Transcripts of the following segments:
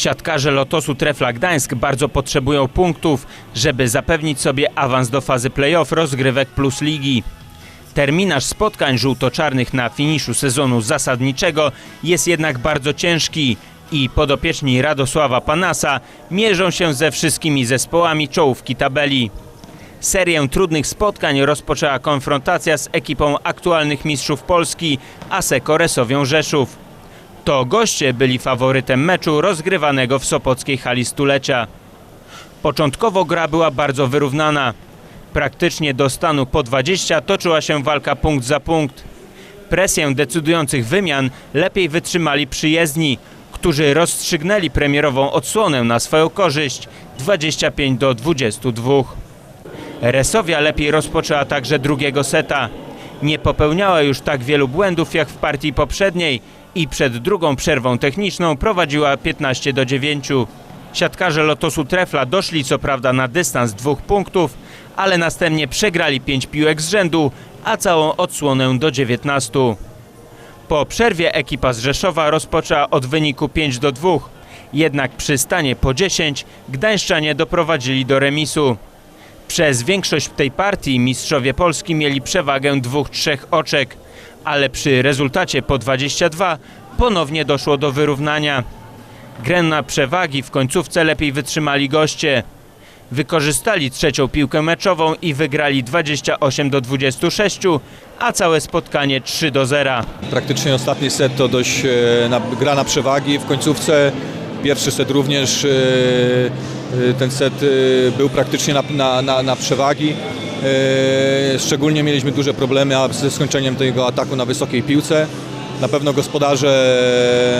Siatkarze Lotosu Trefla Gdańsk bardzo potrzebują punktów, żeby zapewnić sobie awans do fazy playoff rozgrywek plus ligi. Terminarz spotkań żółto-czarnych na finiszu sezonu zasadniczego jest jednak bardzo ciężki i podopieczni Radosława Panasa mierzą się ze wszystkimi zespołami czołówki tabeli. Serię trudnych spotkań rozpoczęła konfrontacja z ekipą aktualnych mistrzów Polski Aseko Resowią Rzeszów. To goście byli faworytem meczu rozgrywanego w Sopockiej hali stulecia. Początkowo gra była bardzo wyrównana. Praktycznie do stanu po 20 toczyła się walka punkt za punkt. Presję decydujących wymian lepiej wytrzymali przyjezdni, którzy rozstrzygnęli premierową odsłonę na swoją korzyść 25 do 22. Resowia lepiej rozpoczęła także drugiego seta. Nie popełniała już tak wielu błędów jak w partii poprzedniej i przed drugą przerwą techniczną prowadziła 15 do 9. Siatkarze Lotosu Trefla doszli co prawda na dystans dwóch punktów, ale następnie przegrali 5 piłek z rzędu, a całą odsłonę do 19. Po przerwie ekipa z Rzeszowa rozpoczęła od wyniku 5 do 2. Jednak przy stanie po 10 Gdańszczanie doprowadzili do remisu. Przez większość tej partii mistrzowie Polski mieli przewagę dwóch, trzech oczek, ale przy rezultacie po 22 ponownie doszło do wyrównania. Grę na przewagi w końcówce lepiej wytrzymali goście. Wykorzystali trzecią piłkę meczową i wygrali 28 do 26, a całe spotkanie 3 do 0. Praktycznie ostatni set to dość e, gra na przewagi. W końcówce pierwszy set również e, e, ten set e, był praktycznie na, na, na, na przewagi. Szczególnie mieliśmy duże problemy ze skończeniem tego ataku na wysokiej piłce. Na pewno gospodarze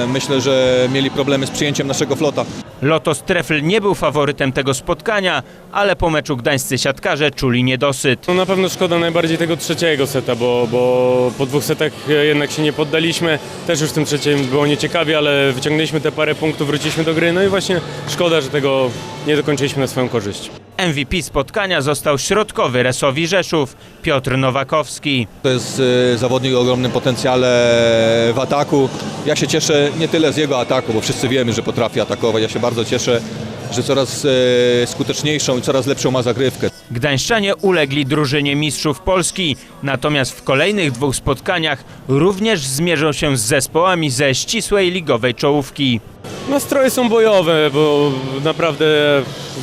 e, myślę, że mieli problemy z przyjęciem naszego flota. Lotos Trefl nie był faworytem tego spotkania, ale po meczu gdańscy siatkarze czuli niedosyt. No na pewno szkoda najbardziej tego trzeciego seta, bo, bo po dwóch setach jednak się nie poddaliśmy. Też już w tym trzecim było nieciekawie, ale wyciągnęliśmy te parę punktów, wróciliśmy do gry. No i właśnie szkoda, że tego nie dokończyliśmy na swoją korzyść. MVP spotkania został środkowy Resowi Rzeszów Piotr Nowakowski. To jest e, zawodnik o ogromnym potencjale w ataku. Ja się cieszę nie tyle z jego ataku, bo wszyscy wiemy, że potrafi atakować. Ja się bardzo cieszę, że coraz e, skuteczniejszą i coraz lepszą ma zagrywkę. Gdańszczanie ulegli drużynie mistrzów Polski, natomiast w kolejnych dwóch spotkaniach również zmierzą się z zespołami ze ścisłej ligowej czołówki. Nastroje są bojowe, bo naprawdę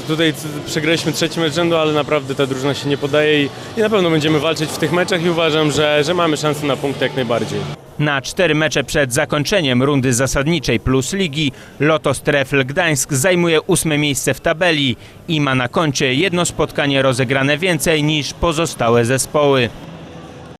tutaj przegraliśmy trzeci mecz rzędu, ale naprawdę ta drużyna się nie podaje i, i na pewno będziemy walczyć w tych meczach i uważam, że, że mamy szansę na punkty jak najbardziej. Na cztery mecze przed zakończeniem rundy zasadniczej plus ligi Lotos Trefl Gdańsk zajmuje ósme miejsce w tabeli i ma na koncie jedno spotkanie rozegrane więcej niż pozostałe zespoły.